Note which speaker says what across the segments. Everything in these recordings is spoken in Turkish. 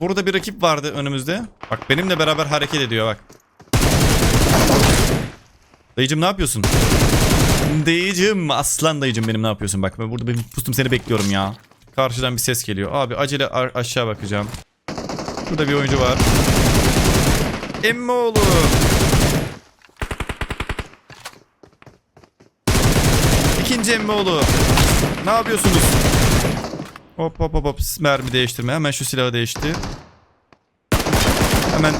Speaker 1: Burada bir rakip vardı önümüzde. Bak benimle beraber hareket ediyor bak. Dayıcım ne yapıyorsun? Dayıcım aslan dayıcım benim ne yapıyorsun bak ben burada bir pustum seni bekliyorum ya. Karşıdan bir ses geliyor. Abi acele aşağı bakacağım. Burada bir oyuncu var. Emmoğlu. İkinci Emmoğlu. Ne yapıyorsunuz? Hop hop hop hop mermi değiştirme. Hemen şu silahı değişti. Hemen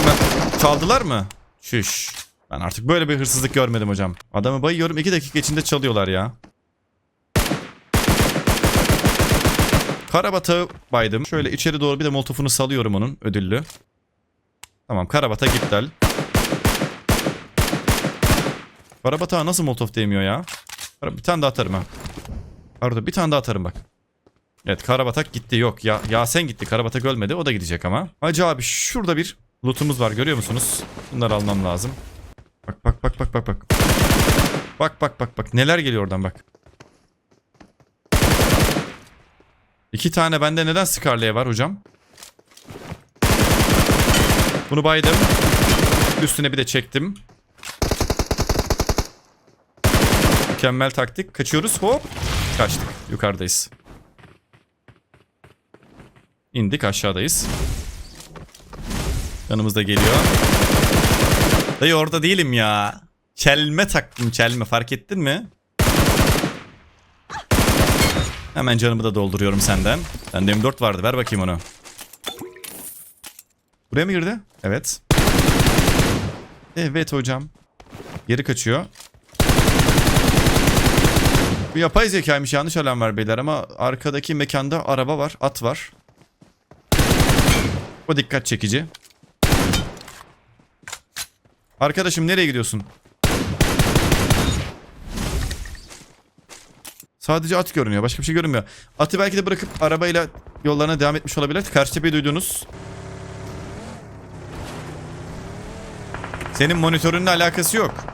Speaker 1: Hemen çaldılar mı? Şüş. Ben artık böyle bir hırsızlık görmedim hocam. Adamı bayıyorum 2 dakika içinde çalıyorlar ya. Karabata'yı baydım. Şöyle içeri doğru bir de molotofunu salıyorum onun ödüllü. Tamam Karabata iptal. Karabata nasıl molotof değmiyor ya? Bir tane daha atarım ha. Pardon bir tane daha atarım bak. Evet Karabatak gitti yok. Ya Yasen gitti. Karabatak ölmedi. O da gidecek ama. Hacı abi şurada bir lootumuz var görüyor musunuz? Bunları almam lazım. Bak bak bak bak bak bak. Bak bak bak bak. Neler geliyor oradan bak. İki tane bende neden Scarlet var hocam? Bunu baydım. Üstüne bir de çektim. Mükemmel taktik. Kaçıyoruz. Hop. Kaçtık. Yukarıdayız. İndik aşağıdayız. Yanımızda geliyor. Dayı orada değilim ya. Çelme taktım çelme fark ettin mi? Hemen canımı da dolduruyorum senden. Bende M4 vardı ver bakayım onu. Buraya mı girdi? Evet. Evet hocam. Geri kaçıyor. Bu yapay zekaymış yanlış alarm var beyler ama arkadaki mekanda araba var, at var. O dikkat çekici. Arkadaşım nereye gidiyorsun? Sadece at görünüyor. Başka bir şey görünmüyor. Atı belki de bırakıp arabayla yollarına devam etmiş olabilir. Karşı tepeyi duydunuz. Senin monitörünle alakası yok.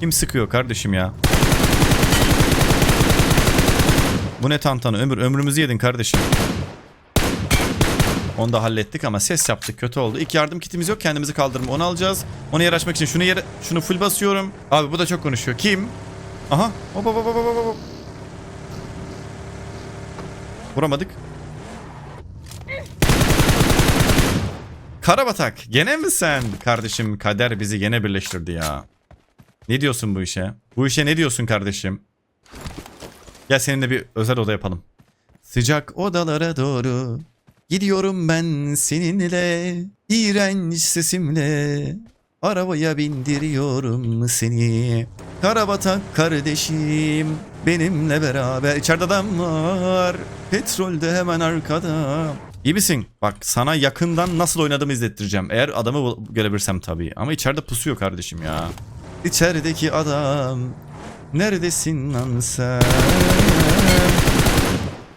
Speaker 1: Kim sıkıyor kardeşim ya? Bu ne tantanı ömür ömrümüzü yedin kardeşim. Onu da hallettik ama ses yaptık kötü oldu. İlk yardım kitimiz yok kendimizi kaldırma onu alacağız. Onu yer açmak için şunu yere şunu full basıyorum. Abi bu da çok konuşuyor. Kim? Aha. Hop hop hop hop hop. Vuramadık. Karabatak gene mi sen? Kardeşim kader bizi gene birleştirdi ya. Ne diyorsun bu işe? Bu işe ne diyorsun kardeşim? Gel seninle bir özel oda yapalım. Sıcak odalara doğru gidiyorum ben seninle. İğrenç sesimle arabaya bindiriyorum seni. Karabatak kardeşim benimle beraber. İçeride adam var. Petrolde hemen arkada. İyi misin? Bak sana yakından nasıl oynadığımı izlettireceğim. Eğer adamı görebilirsem tabii. Ama içeride pusuyor kardeşim ya. İçerideki adam Neredesin lan sen?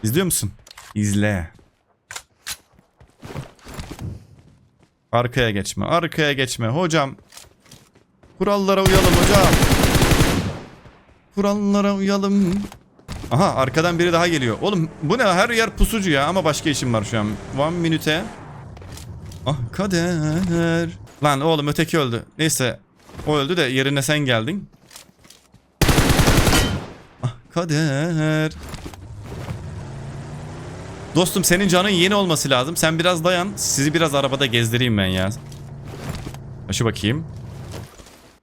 Speaker 1: İzliyor musun? İzle. Arkaya geçme. Arkaya geçme. Hocam. Kurallara uyalım hocam. Kurallara uyalım. Aha arkadan biri daha geliyor. Oğlum bu ne her yer pusucu ya ama başka işim var şu an. One minute. Ah kader. Lan oğlum öteki öldü. Neyse o öldü de yerine sen geldin. Ah kader. Dostum senin canın yeni olması lazım. Sen biraz dayan. Sizi biraz arabada gezdireyim ben ya. Şu bakayım.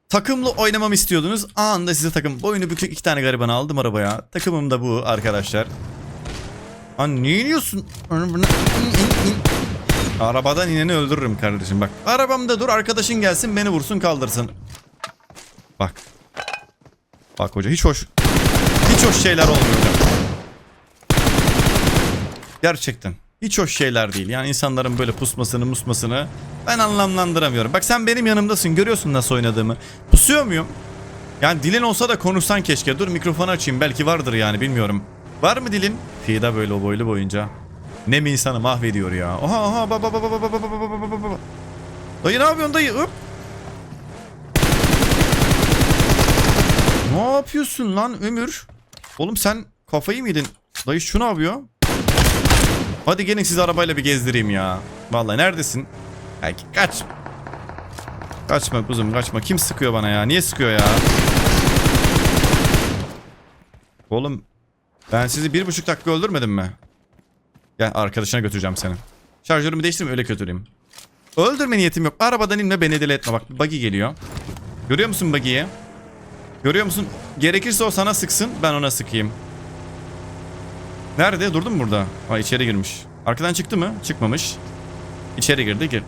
Speaker 1: Takımlı oynamamı istiyordunuz. Anında size takım. Boynu bükük iki tane gariban aldım arabaya. Takımım da bu arkadaşlar. Lan ne iniyorsun? Arabadan ineni öldürürüm kardeşim bak. Arabamda dur arkadaşın gelsin beni vursun kaldırsın. Bak. Bak hoca hiç hoş. Hiç hoş şeyler olmuyor hocam. Gerçekten. Hiç hoş şeyler değil. Yani insanların böyle pusmasını musmasını ben anlamlandıramıyorum. Bak sen benim yanımdasın görüyorsun nasıl oynadığımı. Pusuyor muyum? Yani dilin olsa da konuşsan keşke. Dur mikrofonu açayım belki vardır yani bilmiyorum. Var mı dilin? Fida böyle o boylu boyunca. Ne insanı mahvediyor ya. Oha oha baba baba baba baba baba baba baba. Dayı ne yapıyorsun dayı? Hop. Ne yapıyorsun lan Ömür? Oğlum sen kafayı mı yedin? Dayı şu ne yapıyor? Hadi gelin sizi arabayla bir gezdireyim ya. Vallahi neredesin? Belki kaç. Kaçma kuzum kaçma. Kim sıkıyor bana ya? Niye sıkıyor ya? Oğlum ben sizi bir buçuk dakika öldürmedim mi? Gel arkadaşına götüreceğim seni. Şarjörümü değiştireyim öyle götüreyim. Öldürme niyetim yok. Arabadan inme beni deli etme. Bak buggy geliyor. Görüyor musun buggy'yi? Görüyor musun? Gerekirse o sana sıksın ben ona sıkayım. Nerede? Durdu mu burada? Ha içeri girmiş. Arkadan çıktı mı? Çıkmamış. İçeri girdi gir.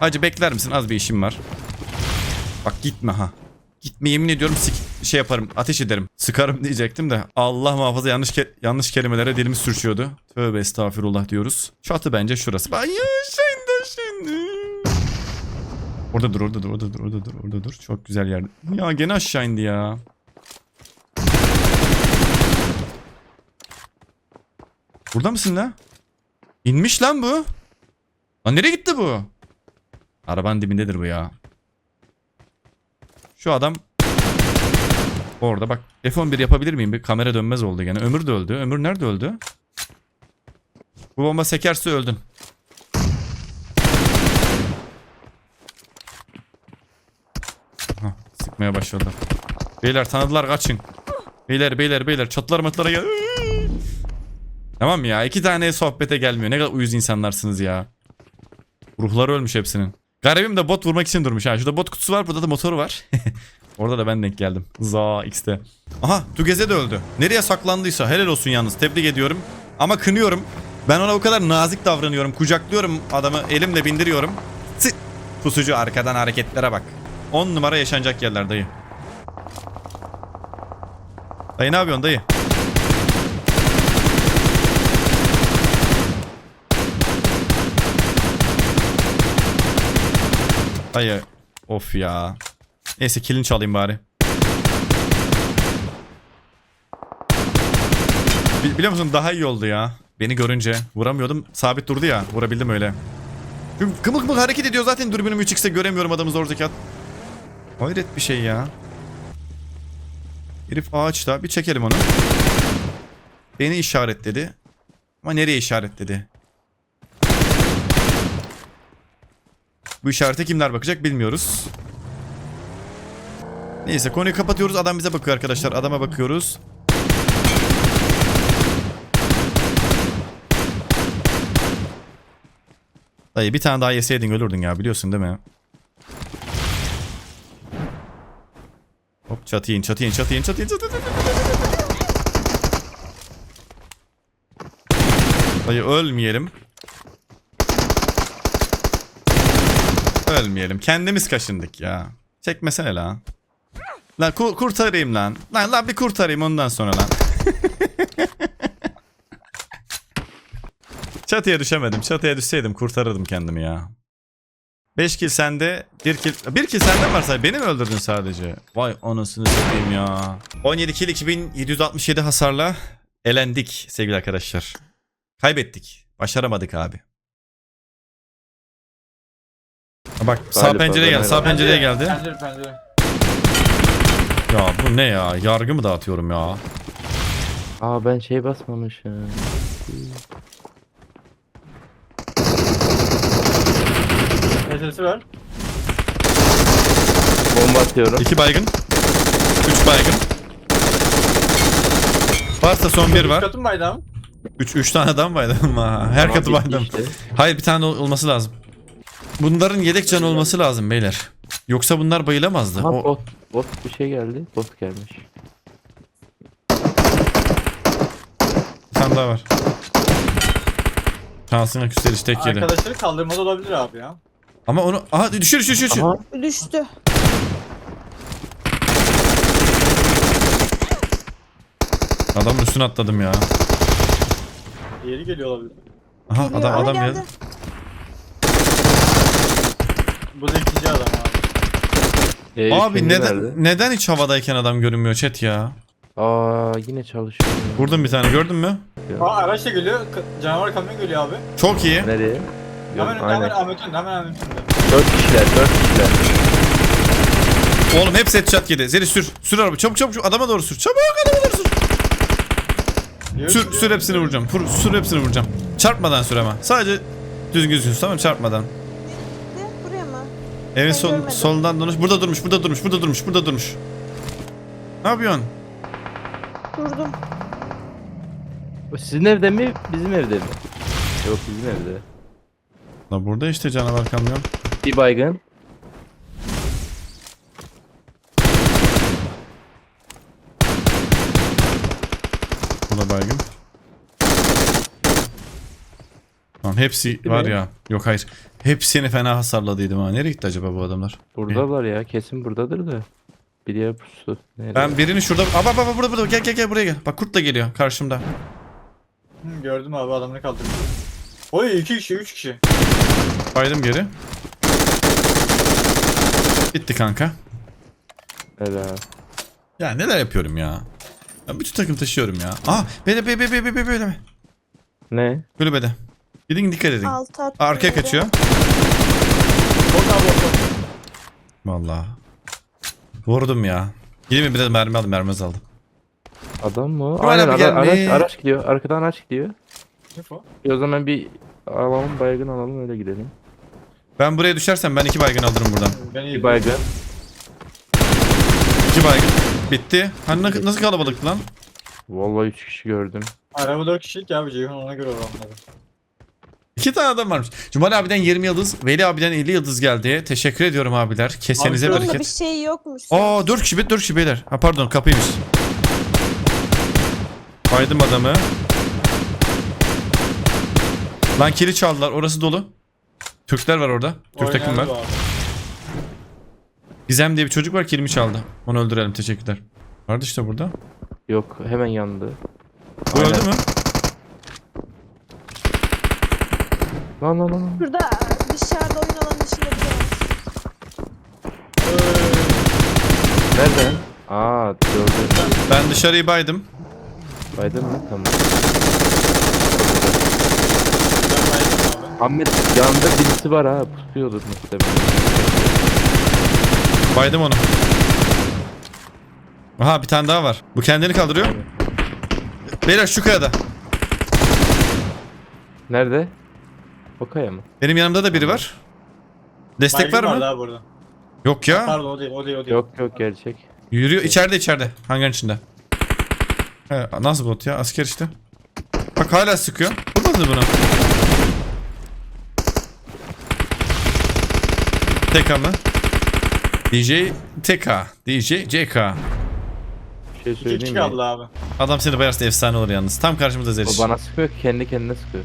Speaker 1: Hacı bekler misin? Az bir işim var. Bak gitme ha. Gitme yemin ediyorum sik- şey yaparım ateş ederim. Sıkarım diyecektim de Allah muhafaza yanlış ke- yanlış kelimelere dilimiz sürçüyordu. Tövbe estağfirullah diyoruz. Çatı bence şurası. Ay Orada dur orada dur orada dur orada dur orada dur. Çok güzel yer. Ya gene aşağı indi ya. Burada mısın lan? İnmiş lan bu. Lan nereye gitti bu? Arabanın dibindedir bu ya. Şu adam orada bak F11 yapabilir miyim? Bir kamera dönmez oldu gene. Ömür de öldü. Ömür nerede öldü? Bu bomba sekerse öldün. Hah, sıkmaya başladı. Beyler tanıdılar kaçın. Beyler beyler beyler çatlar matlara gel. Tamam ya iki tane sohbete gelmiyor. Ne kadar uyuz insanlarsınız ya. Ruhları ölmüş hepsinin. Garibim de bot vurmak için durmuş ha. Şurada bot kutusu var burada da motoru var. Orada da ben denk geldim. Za X'te. Aha Tugeze de öldü. Nereye saklandıysa helal olsun yalnız. Tebrik ediyorum. Ama kınıyorum. Ben ona o kadar nazik davranıyorum. Kucaklıyorum adamı elimle bindiriyorum. Sı Pusucu arkadan hareketlere bak. 10 numara yaşanacak yerler dayı. Dayı ne yapıyorsun dayı? Dayı. Of ya. Neyse kilini çalayım bari. Bi- biliyor musun daha iyi oldu ya. Beni görünce vuramıyordum. Sabit durdu ya. Vurabildim öyle. Kımık kımık hareket ediyor zaten dürbünüm 3x'e göremiyorum adamı zor zekat. Hayret bir şey ya. Herif ağaçta. Bir çekelim onu. Beni işaretledi. Ama nereye işaretledi? Bu işarete kimler bakacak bilmiyoruz. Neyse konuyu kapatıyoruz. Adam bize bakıyor arkadaşlar. Adama bakıyoruz. Dayı bir tane daha yeseydin ölürdün ya biliyorsun değil mi? Çatıya in çatıya in çatıya in çatıya in çatıya in. Dayı ölmeyelim. Ölmeyelim. Kendimiz kaşındık ya. Çekmesene lan. Lan ku- kurtarayım lan. Lan lan bir kurtarayım ondan sonra lan. Çatıya düşemedim. Çatıya düşseydim kurtarırdım kendimi ya. 5 kill sende, 1 kill... 1 kill sende var sadece. Beni mi öldürdün sadece? Vay anasını satayım ya. 17 kill 2767 hasarla elendik sevgili arkadaşlar. Kaybettik. Başaramadık abi. Bak sağ
Speaker 2: Galiba
Speaker 1: pencereye geldi. Sağ pencereye geldi.
Speaker 3: Pencere pencere.
Speaker 1: Ya bu ne ya? Yargı mı dağıtıyorum ya?
Speaker 2: Aa ben şey basmamışım.
Speaker 3: Penceresi var.
Speaker 2: Bomba atıyorum.
Speaker 1: İki baygın. Üç baygın. Varsa son bir var.
Speaker 3: Katım baydı ama.
Speaker 1: Üç, üç tane adam baydım ama. Her katı
Speaker 2: bitti
Speaker 1: baydım.
Speaker 2: işte.
Speaker 1: Hayır bir tane ol- olması lazım. Bunların yedek canı olması lazım beyler. Yoksa bunlar bayılamazdı.
Speaker 2: Aha
Speaker 1: O,
Speaker 2: bot, bot bir şey geldi. Bot gelmiş.
Speaker 1: bir tane daha var. Şansına küseriş tek yedi.
Speaker 3: Arkadaşları kaldırmada olabilir abi ya.
Speaker 1: Ama onu... Aha düşür düşür düşür.
Speaker 2: Aha
Speaker 4: Düştü.
Speaker 1: Adamın üstüne atladım ya.
Speaker 3: Diğeri geliyor olabilir.
Speaker 1: Aha
Speaker 4: Geliyor.
Speaker 1: adam adam
Speaker 4: geldi.
Speaker 1: geldi.
Speaker 3: Bu da ikinci adam abi.
Speaker 2: e,
Speaker 1: Abi neden
Speaker 2: nerede?
Speaker 1: neden hiç havadayken adam görünmüyor chat ya?
Speaker 2: Aa yine çalışıyor.
Speaker 1: Vurdum bir tane gördün mü?
Speaker 3: Aa araç da geliyor. Ka- Canavar kamyon geliyor abi.
Speaker 1: Çok iyi.
Speaker 2: Nereye?
Speaker 3: Hemen önünde hemen
Speaker 2: aynen.
Speaker 3: Hemen önünde.
Speaker 2: Dört kişiler, dört kişiler.
Speaker 1: Oğlum hepsi headshot yedi. Zeri sür. Sür araba. Çabuk çabuk. çabuk. Adama doğru sür. Çabuk adama doğru sür.
Speaker 3: Yürü,
Speaker 1: Sür,
Speaker 3: yürü.
Speaker 1: sür hepsini vuracağım. Fur, sür hepsini vuracağım. Çarpmadan sür ama. Sadece düzgün sür tamam mı? çarpmadan.
Speaker 4: Ne? Buraya mı?
Speaker 1: Evin
Speaker 4: Ben
Speaker 1: sol,
Speaker 4: görmedim.
Speaker 1: solundan durmuş. Burada durmuş, burada durmuş, burada durmuş, burada durmuş. Ne yapıyorsun?
Speaker 4: Durdum.
Speaker 2: O sizin evde mi? Bizim evde mi? Yok bizim evde.
Speaker 1: La burada işte canavar kamyon.
Speaker 2: Bir baygın.
Speaker 1: Burada baygın. Lan hepsi
Speaker 2: Değil
Speaker 1: var
Speaker 2: mi?
Speaker 1: ya. Yok hayır. Hepsini fena hasarladıydım ha. Nereye gitti acaba bu adamlar?
Speaker 2: Buradalar ya. Kesin buradadır da. Bir diğer pusu. Nerede?
Speaker 1: Ben birini şurada... Bak bak, burada burada. Gel gel gel buraya gel. Bak kurt da geliyor karşımda.
Speaker 3: Hı, gördüm abi adamını kaldırdı. Oy iki kişi üç kişi.
Speaker 1: Baydım geri. Bitti kanka.
Speaker 2: Helal.
Speaker 1: Ya neler yapıyorum ya. Ben bütün takım taşıyorum ya. Aa böyle böyle böyle böyle böyle.
Speaker 2: Ne?
Speaker 1: Kulübede. Gidin dikkat edin.
Speaker 4: Altı.
Speaker 1: Arkaya
Speaker 4: yere.
Speaker 1: kaçıyor.
Speaker 3: Bot abi.
Speaker 1: Vallahi. Vurdum ya. Gideyim mi biraz mermi aldım mermi aldım.
Speaker 2: Adam mı? Aynen
Speaker 1: abi
Speaker 2: ara- araç, araç gidiyor. Arkadan araç gidiyor. E o zaman bir alalım baygın alalım öyle gidelim.
Speaker 1: Ben buraya düşersem ben iki baygın alırım buradan.
Speaker 3: Ben iyi.
Speaker 2: Bir baygın.
Speaker 1: İki baygın. Bitti. Hani na- nasıl kalabalık lan?
Speaker 2: Vallahi 3 kişi gördüm.
Speaker 3: Araba dört kişilik ya abi Ceyhun ona göre oranladı.
Speaker 1: İki tane adam varmış. Cumali abiden 20 yıldız, Veli abiden 50 yıldız geldi. Teşekkür ediyorum abiler. Kesenize
Speaker 3: Abi,
Speaker 4: Bunda bir
Speaker 1: bereket.
Speaker 4: şey yokmuş.
Speaker 1: Aa 4 kişi, 4 kişi beyler. Ha pardon kapıymış. Baydım adamı. Lan kili çaldılar. Orası dolu. Türkler var orada. Türk takım var. Gizem diye bir çocuk var kilimi çaldı. Onu öldürelim. Teşekkürler. Vardı işte burada.
Speaker 2: Yok hemen yandı.
Speaker 1: Bu
Speaker 2: Aynen.
Speaker 1: öldü mü?
Speaker 2: Lan lan lan. lan.
Speaker 4: Şurada dışarıda oyun alanı dışında bir yer var.
Speaker 2: Nereden? Aa gördüm.
Speaker 1: Ben dışarıyı baydım.
Speaker 2: Baydın mı? Tamam.
Speaker 3: Ben bayıldım abi.
Speaker 2: Ahmet yanında birisi var ha. Pusuyordur muhtemelen.
Speaker 1: Baydım onu. Aha bir tane daha var. Bu kendini kaldırıyor. Beyler şu kayada.
Speaker 2: Nerede? O kaya mı?
Speaker 1: Benim yanımda da biri var. Destek var mı?
Speaker 3: abi burada.
Speaker 1: Yok ya.
Speaker 3: Pardon o değil o değil o değil.
Speaker 2: Yok yok gerçek.
Speaker 1: Yürüyor içeride içeride. Hangarın içinde. He, nasıl bot ya? Asker işte. Bak hala sıkıyor. Vurmadı bunu. TK mı? DJ TK. DJ JK.
Speaker 2: Bir şey söyleyeyim mi?
Speaker 3: abi.
Speaker 1: Adam seni bayarsa efsane olur yalnız. Tam karşımızda Zeriş.
Speaker 2: O bana sıkıyor kendi kendine sıkıyor.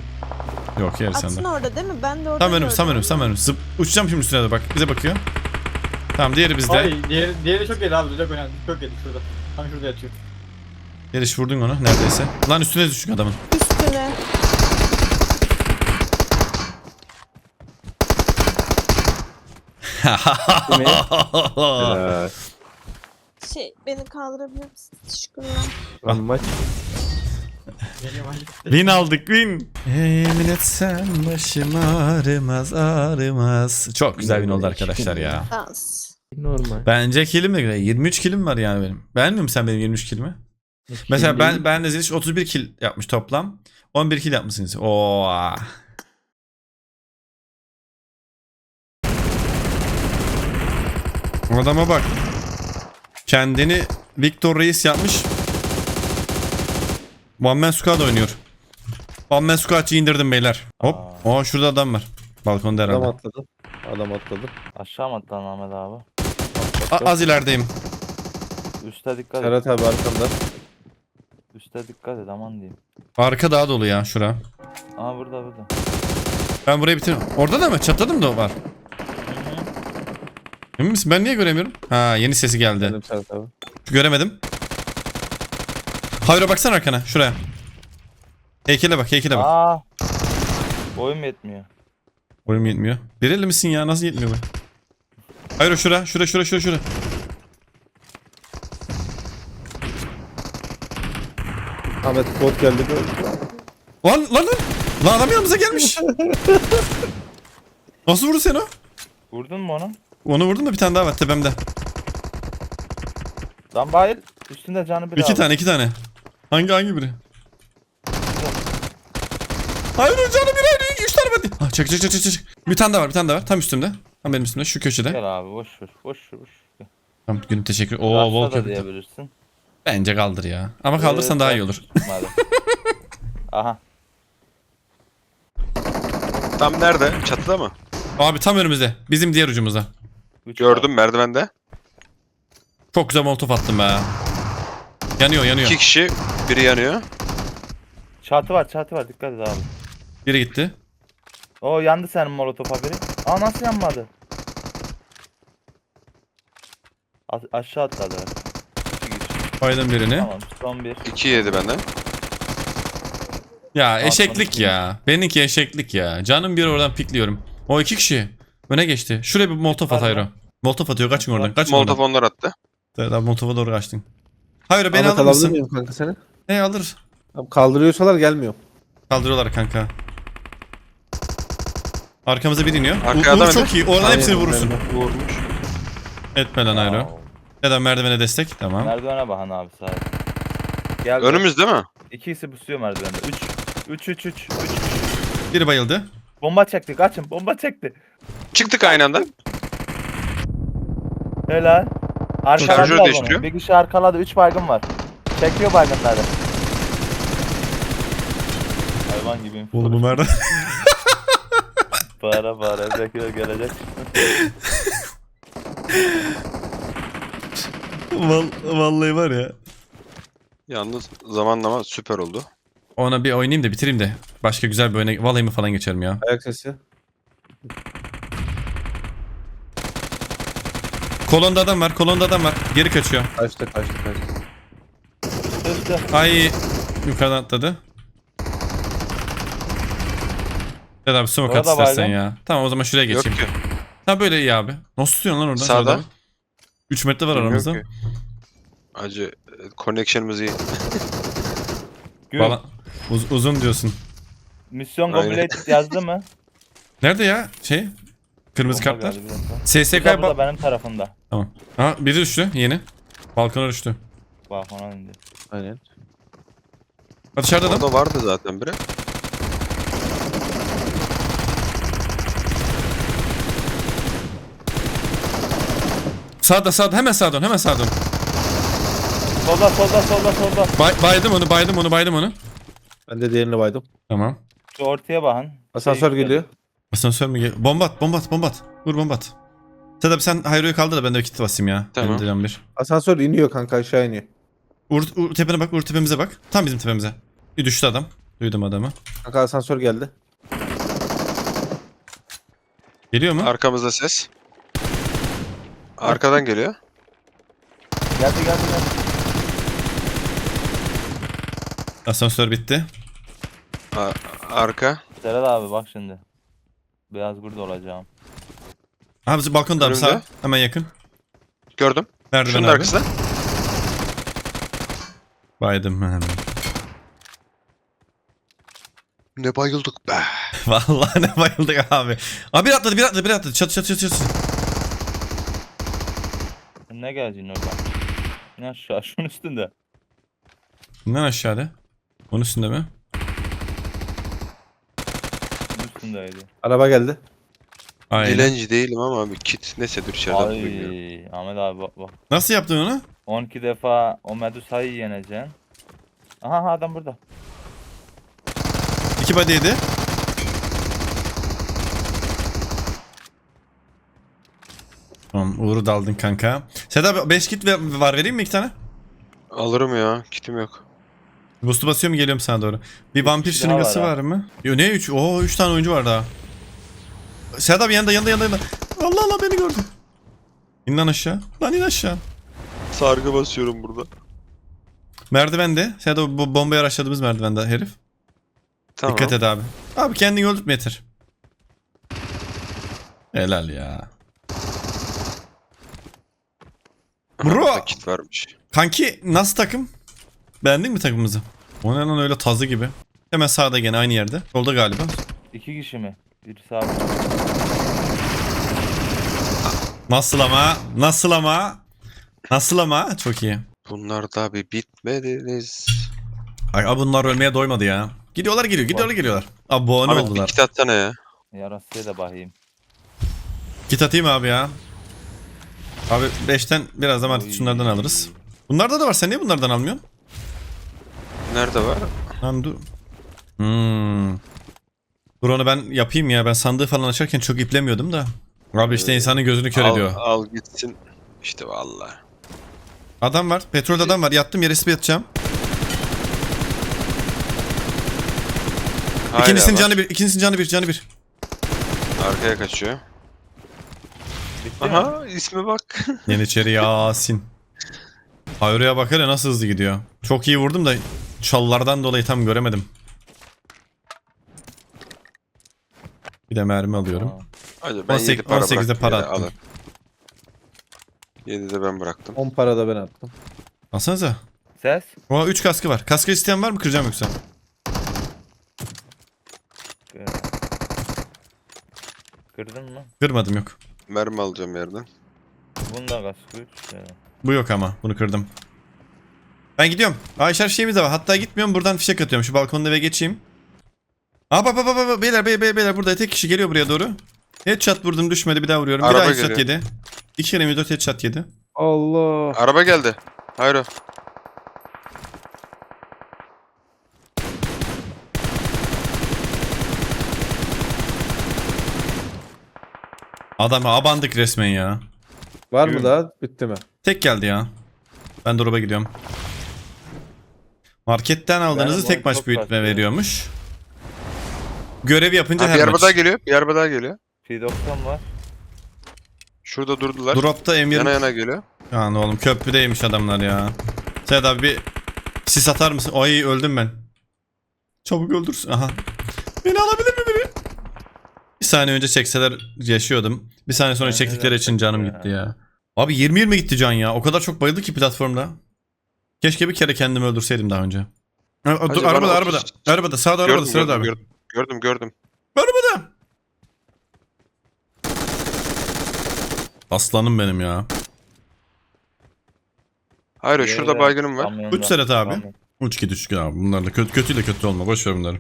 Speaker 1: Yok yer
Speaker 4: Atsın
Speaker 1: sende.
Speaker 4: orada değil mi? Ben de orada
Speaker 1: Tam önüm,
Speaker 4: gördüm.
Speaker 1: tam önüm, tam önüm. Zıp, uçacağım şimdi üstüne de bak. Bize bakıyor. Tamam diğeri bizde.
Speaker 3: Ay diğeri, diğeri çok yedi abi. Çok önemli. Çok yedi şurada. Tam şurada yatıyor.
Speaker 1: Zeriş vurdun onu neredeyse. Lan üstüne düştük adamın.
Speaker 4: Üstüne.
Speaker 2: Değil mi? Helal.
Speaker 4: Şey beni kaldırabilir misin? Teşekkürler.
Speaker 2: Lan maç.
Speaker 1: Win aldık win. Yemin etsem başım ağrımaz ağrımaz. Çok güzel win oldu arkadaşlar ya.
Speaker 4: Dans.
Speaker 2: Normal.
Speaker 1: Bence kilim de güzel. 23 kilim var yani benim. Beğenmiyor musun sen benim 23 kilimi? Mesela ben ben de Zeliş 31 kil yapmış toplam. 11 kil yapmışsınız. Oo. Adama bak. Kendini Victor Reis yapmış. One Man Squad oynuyor. One Man Squad'çı indirdim beyler. Hop. Oo şurada adam var. Balkonda
Speaker 5: Adam
Speaker 1: herhalde.
Speaker 5: atladı. Adam atladı.
Speaker 6: Aşağı mı attın Ahmet abi?
Speaker 1: A- az ilerideyim.
Speaker 6: Üste dikkat et.
Speaker 5: Serhat abi arkamda.
Speaker 6: Üste dikkat et aman diyeyim.
Speaker 1: Arka daha dolu ya şura.
Speaker 6: Aa burada burada.
Speaker 1: Ben burayı bitiririm. Orada da mı? Çatladı mı da o var? Emin misin? Ben niye göremiyorum? Ha yeni sesi geldi.
Speaker 5: Benim Serhat abi.
Speaker 1: Göremedim. Hayro baksana arkana. Şuraya. Heykele bak heykele bak.
Speaker 6: Aa. Boyum yetmiyor.
Speaker 1: Boyum yetmiyor. Bireli misin ya? Nasıl yetmiyor bu? Hayro şura. Şura şura şura şura.
Speaker 5: Ahmet bot geldi.
Speaker 1: Lan lan lan. Lan adam yanımıza gelmiş. Nasıl vurdu seni o?
Speaker 6: Vurdun mu onu?
Speaker 1: Onu vurdum da bir tane daha var tepemde.
Speaker 6: Lan bayıl. Üstünde canı bir daha
Speaker 1: iki tane iki tane. Hangi hangi biri? Hayır canım bir hayır. Üç tane var. Ha, çek çek çek çek. çek. Bir tane daha var bir tane daha var. Tam üstümde. Tam benim üstümde şu köşede.
Speaker 6: Gel abi boş ver. Boş ver boş ver.
Speaker 1: Tamam günün teşekkür. Oo bol
Speaker 6: Rasta da diyebilirsin.
Speaker 1: Bence kaldır ya. Ama kaldırsan
Speaker 6: Ee,
Speaker 1: daha
Speaker 6: ben-
Speaker 1: iyi olur.
Speaker 6: Aha.
Speaker 7: Tam nerede? Çatıda mı?
Speaker 1: Abi tam önümüzde. Bizim diğer ucumuzda.
Speaker 6: Üç
Speaker 7: Gördüm merdivende.
Speaker 1: Çok güzel molotof attım be. Yanıyor yanıyor.
Speaker 7: İki kişi. Biri yanıyor.
Speaker 6: Çatı var çatı var dikkat et abi.
Speaker 1: Biri gitti.
Speaker 6: O yandı senin molotof haberi. Aa nasıl yanmadı? A- aşağı atladı.
Speaker 1: Baydım birini.
Speaker 6: Tamam son bir.
Speaker 7: İki yedi benden.
Speaker 1: Ya eşeklik ya. Benimki eşeklik ya. Canım bir oradan pikliyorum. O iki kişi. Öne geçti. Şuraya bir molotof at? Hayro. Molotof atıyor. Kaçın oradan. Kaçın
Speaker 7: Molotov
Speaker 1: oradan.
Speaker 7: onlar attı.
Speaker 1: Evet abi molotofa doğru kaçtın. Hayro beni
Speaker 5: Ahmet
Speaker 1: alır
Speaker 5: alabilir
Speaker 1: mısın?
Speaker 5: miyim kanka seni?
Speaker 1: Ne alır.
Speaker 5: Tamam, kaldırıyorsalar gelmiyor.
Speaker 1: Kaldırıyorlar kanka. Arkamıza biri iniyor.
Speaker 7: Arkaya adam
Speaker 1: çok iyi. Oradan hepsini vurursun.
Speaker 7: Vurmuş.
Speaker 1: Etme lan Hayro.
Speaker 6: Wow.
Speaker 1: Neden merdivene destek? Tamam.
Speaker 6: Merdivene bakın abi sağa. Gel.
Speaker 7: Önümüz değil mi?
Speaker 6: İkisi pusuyor merdivende. 3 3 3 3 3
Speaker 1: Biri bayıldı.
Speaker 6: Bomba çekti kaçın bomba çekti.
Speaker 7: Çıktık aynı anda.
Speaker 6: Helal.
Speaker 7: Şarjör
Speaker 6: Arkaladı
Speaker 7: değiştiriyor.
Speaker 6: Bir kişi arkaladı 3 baygın var. Çekiyor baygınları. Hayvan gibi.
Speaker 1: Oğlum bu merdiven.
Speaker 6: Bağıra bağıra Zekir gelecek.
Speaker 1: vallahi var ya.
Speaker 7: Yalnız zamanlama süper oldu.
Speaker 1: Ona bir oynayayım da bitireyim de. Başka güzel bir oyuna vallahi mi falan geçerim ya.
Speaker 5: Ayak sesi.
Speaker 1: Kolonda adam var. Kolonda adam var. Geri kaçıyor.
Speaker 5: Kaçtı kaçtı kaçtı.
Speaker 6: Üstü.
Speaker 1: Ay yukarıdan atladı. Ya da abi smoke at
Speaker 6: Orada
Speaker 1: istersen
Speaker 6: baygın.
Speaker 1: ya. Tamam o zaman şuraya
Speaker 7: Yok
Speaker 1: geçeyim.
Speaker 7: ki.
Speaker 1: Ha böyle iyi abi. Nasıl tutuyorsun lan oradan?
Speaker 7: Sağda.
Speaker 1: 3 metre var aramızda.
Speaker 7: ki. Acı e, connection'ımız iyi.
Speaker 6: Gül.
Speaker 1: Bala- Uz- uzun diyorsun.
Speaker 6: Misyon
Speaker 7: Aynen.
Speaker 6: completed yazdı mı?
Speaker 1: Nerede ya? Şey? Kırmızı
Speaker 6: Bomba
Speaker 1: kartlar.
Speaker 6: geldi bir dakika.
Speaker 1: SSK
Speaker 6: Burada, burada
Speaker 1: ba-
Speaker 6: benim tarafımda.
Speaker 1: Tamam. Ha biri düştü yeni. Balkona düştü.
Speaker 6: Bak ona indi.
Speaker 5: Aynen.
Speaker 1: Ha dışarıda adam.
Speaker 7: Orada vardı zaten biri.
Speaker 1: Sağda sağda hemen sağa dön hemen sağa dön.
Speaker 6: Solda solda solda solda.
Speaker 1: Bay- baydım onu baydım onu baydım onu.
Speaker 5: Ben de diğerini baydım.
Speaker 1: Tamam.
Speaker 6: Şu ortaya bakın.
Speaker 5: Asansör
Speaker 6: Şey,
Speaker 5: geliyor.
Speaker 1: Asansör mü gel? Bomba at bomba at bomba at. Vur bomba at. Sedat sen Hayro'yu kaldır da ben de kit basayım ya.
Speaker 7: Tamam.
Speaker 1: Benim de can bir.
Speaker 5: Asansör iniyor kanka aşağı iniyor.
Speaker 1: Uğur, Uğur tepene bak Uğur tepemize bak. Tam bizim tepemize. Bir düştü adam. Duydum adamı.
Speaker 5: Kanka asansör geldi.
Speaker 1: Geliyor mu?
Speaker 7: Arkamızda ses. Arkadan geliyor.
Speaker 6: Geldi geldi geldi.
Speaker 1: Asansör bitti.
Speaker 7: A- arka.
Speaker 6: Serhat abi bak şimdi. Beyaz burada olacağım.
Speaker 1: Abi balkonda abi
Speaker 7: Önümde.
Speaker 1: sağ. Hemen yakın.
Speaker 7: Gördüm.
Speaker 1: Merdiven
Speaker 7: Şunun
Speaker 1: abi.
Speaker 7: arkasında.
Speaker 1: Baydım hemen.
Speaker 7: Ne bayıldık be.
Speaker 1: Vallahi ne bayıldık abi. Abi bir atladı bir atladı bir atladı. Çat çat çat çat.
Speaker 6: Sen ne geleceksin oradan? Ne aşağı şunun üstünde.
Speaker 1: Bundan aşağıda. Onun üstünde mi?
Speaker 6: Üstündeydi.
Speaker 5: Araba geldi.
Speaker 1: Aynen.
Speaker 7: Dilenci değilim ama bir kit neyse dur içeriden bilmiyorum.
Speaker 6: Ay Ahmet abi bak bak.
Speaker 1: Nasıl yaptın onu?
Speaker 6: 12 defa o Medusa'yı yeneceksin. Aha aha, adam burada.
Speaker 1: İki body yedi. Tamam Uğur'u daldın kanka. Sedat abi 5 kit ve- var vereyim mi iki tane?
Speaker 7: Alırım ya. Kitim yok.
Speaker 1: Boost'u basıyor mu geliyorum sana doğru. Bir vampir
Speaker 6: kişi daha
Speaker 1: şırıngası
Speaker 6: var
Speaker 1: var mı? Yo ne 3? Oo 3 tane oyuncu var daha. Sedat abi yanında yanında yanında. yanında. Allah Allah beni gördü. İn lan aşağı. Lan in aşağı.
Speaker 7: Sargı basıyorum burada.
Speaker 1: Merdivende. Sedat abi bu bombayı araçladığımız merdivende herif.
Speaker 7: Tamam.
Speaker 1: Dikkat et abi. Abi kendini öldürtme yeter. Helal ya. Bro.
Speaker 7: Burada Kit varmış.
Speaker 1: Kanki nasıl takım? Beğendin mi takımımızı? O ne lan öyle tazı gibi. Hemen sağda gene aynı yerde. Solda galiba.
Speaker 6: İki kişi mi? Birisi abi.
Speaker 1: Nasıl ama? Nasıl ama? Nasıl ama? Çok iyi.
Speaker 7: Bunlar da bir bitmediniz.
Speaker 1: Ay abi bunlar ölmeye doymadı ya. Gidiyorlar geliyor. Gidiyorlar geliyorlar. Abone
Speaker 7: Ahmet bir
Speaker 1: oldular.
Speaker 7: kit atsana ya.
Speaker 6: Yarasıya da bakayım.
Speaker 1: Git atayım abi ya. Abi 5'ten biraz da artık şunlardan alırız. Bunlarda da var. Sen niye bunlardan almıyorsun?
Speaker 7: Nerede var?
Speaker 1: Lan dur. Hmm. Dur onu ben yapayım ya. Ben sandığı falan açarken çok iplemiyordum da. Abi işte insanın gözünü kör
Speaker 7: al,
Speaker 1: ediyor.
Speaker 7: al gitsin. İşte vallahi.
Speaker 1: Adam var. Petrol adam var. Yattım yere bir yatacağım.
Speaker 7: Hala
Speaker 1: İkincisinin
Speaker 7: var.
Speaker 1: canı bir. İkincisinin canı bir. Canı bir.
Speaker 7: Arkaya kaçıyor. Aha isme bak.
Speaker 1: Yeniçeri Yasin. Hayro'ya bak hele nasıl hızlı gidiyor. Çok iyi vurdum da çallardan dolayı tam göremedim. Bir de mermi alıyorum.
Speaker 7: Hadi ben
Speaker 1: 18
Speaker 7: 7 para
Speaker 1: 18'de
Speaker 7: bıraktım.
Speaker 1: para
Speaker 7: yere,
Speaker 1: attım.
Speaker 7: alın. 7'de ben bıraktım.
Speaker 5: 10 para da ben attım.
Speaker 1: Alsanıza.
Speaker 6: Ses.
Speaker 1: Oha 3 kaskı var. Kaskı isteyen var mı? Kıracağım yoksa.
Speaker 6: Kırdın mı?
Speaker 1: Kırmadım yok.
Speaker 7: Mermi alacağım yerden.
Speaker 6: Bunda kaç güç? Ee,
Speaker 1: Bu yok ama. Bunu kırdım. Ben gidiyorum. Ayşer şeyimiz de var. Hatta gitmiyorum. Buradan fişek atıyorum. Şu balkonda eve geçeyim. Aa bak bak bak bak. Beyler beyler beyler. Burada tek kişi geliyor buraya doğru. Headshot vurdum düşmedi. Bir daha vuruyorum. bir
Speaker 7: Araba
Speaker 1: daha headshot
Speaker 7: geliyor.
Speaker 1: yedi. İki kere 24 headshot yedi.
Speaker 5: Allah.
Speaker 7: Araba geldi. Hayro.
Speaker 1: Adamı abandık resmen ya.
Speaker 5: Var mı daha? Bitti mi?
Speaker 1: Tek geldi ya. Ben drop'a gidiyorum. Marketten aldığınızı tek maç büyütme veriyormuş. Görev yapınca
Speaker 7: Ha,
Speaker 1: her
Speaker 7: bir araba
Speaker 1: maç.
Speaker 7: daha geliyor. Bir araba daha geliyor.
Speaker 6: P90 var.
Speaker 7: Şurada durdular.
Speaker 1: Drop'ta M20.
Speaker 7: Yana yana geliyor.
Speaker 1: Yani oğlum köprüdeymiş adamlar ya. Seyit abi bir sis atar mısın? Ay öldüm ben. Çabuk öldürsün. Aha. Beni alabilir mi biri? Bir saniye önce çekseler yaşıyordum. Bir saniye sonra
Speaker 6: Ben
Speaker 1: çektikleri için canım gitti ya. Abi 20-20 gitti can ya. O kadar çok bayıldı ki platformda. Keşke bir kere kendimi öldürseydim daha önce. Ha, dur,
Speaker 7: Hacı, bana
Speaker 1: arabada
Speaker 7: otuz-
Speaker 1: arabada. Arabada sağda arabada
Speaker 7: Gördüm,
Speaker 1: sırada
Speaker 7: gördüm,
Speaker 1: abi.
Speaker 7: gördüm, gördüm, gördüm.
Speaker 1: Arabada. Aslanım benim ya.
Speaker 7: Hayro şurada
Speaker 6: Yere,
Speaker 7: baygınım var.
Speaker 6: kamyonda.
Speaker 1: Üç Serhat abi.
Speaker 6: Kamyon.
Speaker 1: Uç git üç git abi. Bunlarla kötü kötüyle kötü olma. Boş ver bunları.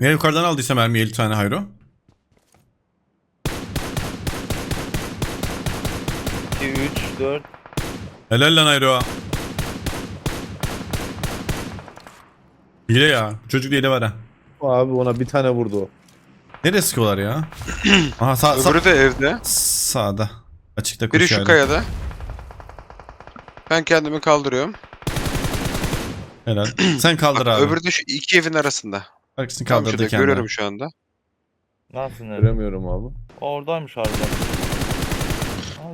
Speaker 1: Ya yukarıdan aldıysa mermi 50 tane hayro.
Speaker 6: 2, 3, 4.
Speaker 1: Helal lan hayro. Hile ya. Çocuk hile var ha.
Speaker 5: Abi ona bir tane vurdu o.
Speaker 1: Nereye sıkıyorlar ya? Aha sağ, sağ,
Speaker 7: Öbürü de evde.
Speaker 1: sağda. Açıkta
Speaker 7: Biri
Speaker 1: koşuyor.
Speaker 7: şu kayada. Ben kendimi kaldırıyorum.
Speaker 1: Helal. Sen kaldır
Speaker 7: Bak,
Speaker 1: abi.
Speaker 7: öbürü de şu iki evin arasında.
Speaker 1: Arkasını kaldırdı
Speaker 7: şurada
Speaker 1: kendini.
Speaker 7: görüyorum şu anda.
Speaker 6: Nasıl nerede?
Speaker 5: Göremiyorum abi.
Speaker 6: Oradaymış harbiden.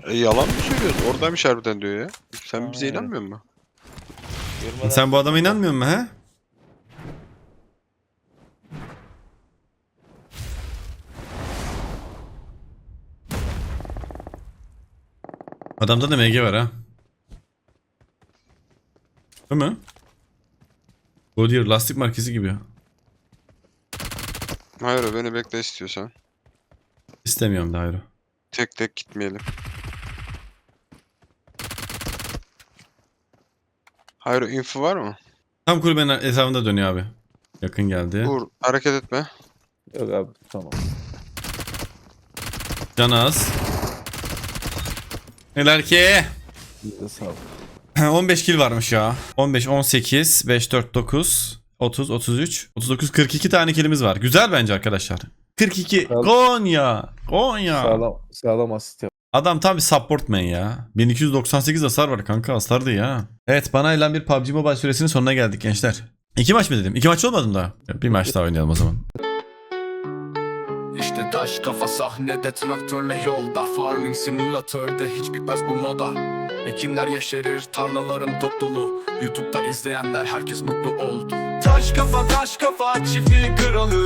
Speaker 7: E, yalan mı söylüyorsun? Oradaymış harbiden diyor ya. Sen bize
Speaker 6: Aa,
Speaker 7: inanmıyor musun?
Speaker 6: görmeden
Speaker 1: Sen bu adama inanmıyor musun he? Adamda da MG var ha. Değil mi? Goodyear lastik markası gibi.
Speaker 7: Hayır beni bekle istiyorsan.
Speaker 1: İstemiyorum da hayır.
Speaker 7: Tek tek gitmeyelim. Hayır info var mı?
Speaker 1: Tam kulübenin etrafında dönüyor abi. Yakın geldi.
Speaker 7: Uğur hareket etme.
Speaker 5: Yok abi tamam.
Speaker 1: Canı az. Neler ki?
Speaker 5: Size sağ ol.
Speaker 1: 15 kill varmış ya. 15, 18, 5, 4, 9, 30, 33, 39, 42 tane killimiz var. Güzel bence arkadaşlar. 42.
Speaker 5: Sağ ol.
Speaker 1: Konya. Konya.
Speaker 5: Sağlam, sağlam asist yap.
Speaker 1: Adam tam bir support man ya. 1298 hasar var kanka hasar değil ya. Evet bana ile bir PUBG Mobile süresinin sonuna geldik gençler. İki maç mı dedim? İki maç olmadı mı daha? Bir maç daha oynayalım o zaman.
Speaker 8: İşte taş kafa sahnede traktörle yolda Farming simülatörde hiç bitmez bu moda. Ekinler yeşerir tarlaların topluluğu Youtube'da izleyenler herkes mutlu oldu. Taş kafa taş kafa çiftliğin kralı